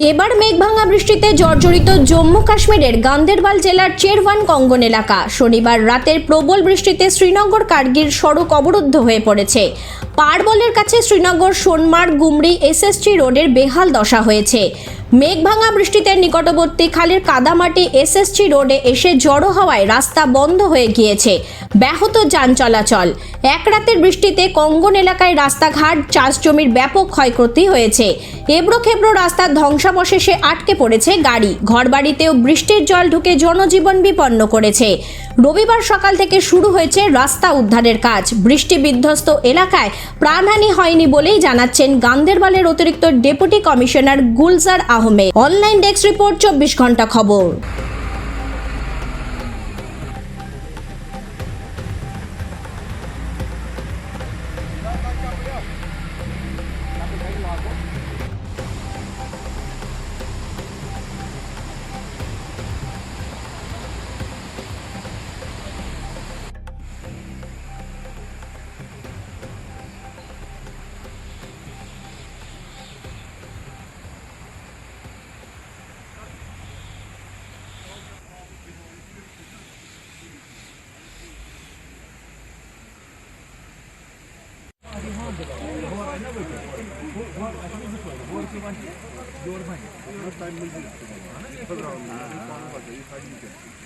এবার মেঘভাঙা বৃষ্টিতে জর্জরিত জম্মু কাশ্মীরের গান্দেরবাল জেলার চেরওয়ান কঙ্গন এলাকা। শনিবার রাতের প্রবল বৃষ্টিতে শ্রীনগর কার্গির সড়ক অবরুদ্ধ হয়ে পড়েছে। পারবলের কাছে শ্রীনগর, সোনমার্গ, গুমরি, এসএসটি রোডের বেহাল দশা হয়েছে। মেঘভাঙা বৃষ্টিতে নিকটবর্তী খালের কাদামাটি এসএসটি রোডে এসে জড়ো হওয়ায় রাস্তা বন্ধ হয়ে গিয়েছে। ব্যাহত যান চলাচল। এক রাতের বৃষ্টিতে কঙ্গন এলাকায় রাস্তাঘাট, চাষ জমির ব্যাপক ক্ষয়ক্ষতি হয়েছে। এবড়ো খেবড়ো রাস্তার ধ্বংসাবশেষে আটকে পড়েছে গাড়ি। ঘরবাড়িতেও বৃষ্টির জল ঢুকে জনজীবন বিপন্ন করেছে। রবিবার সকাল থেকে শুরু হয়েছে রাস্তা উদ্ধারের কাজ। বৃষ্টি বিধ্বস্ত এলাকায় প্রাণহানি হয়নি বলেই জানাচ্ছেন গান্দেরবালের অতিরিক্ত deputy commissioner Gulzar Ahmed. Online desk report, চব্বিশ ঘণ্টা খবর। Yoğurma. Dört ay mızı yaptım. Kıvramlı. Kıvramlı. Kıvramlı. Kıvramlı.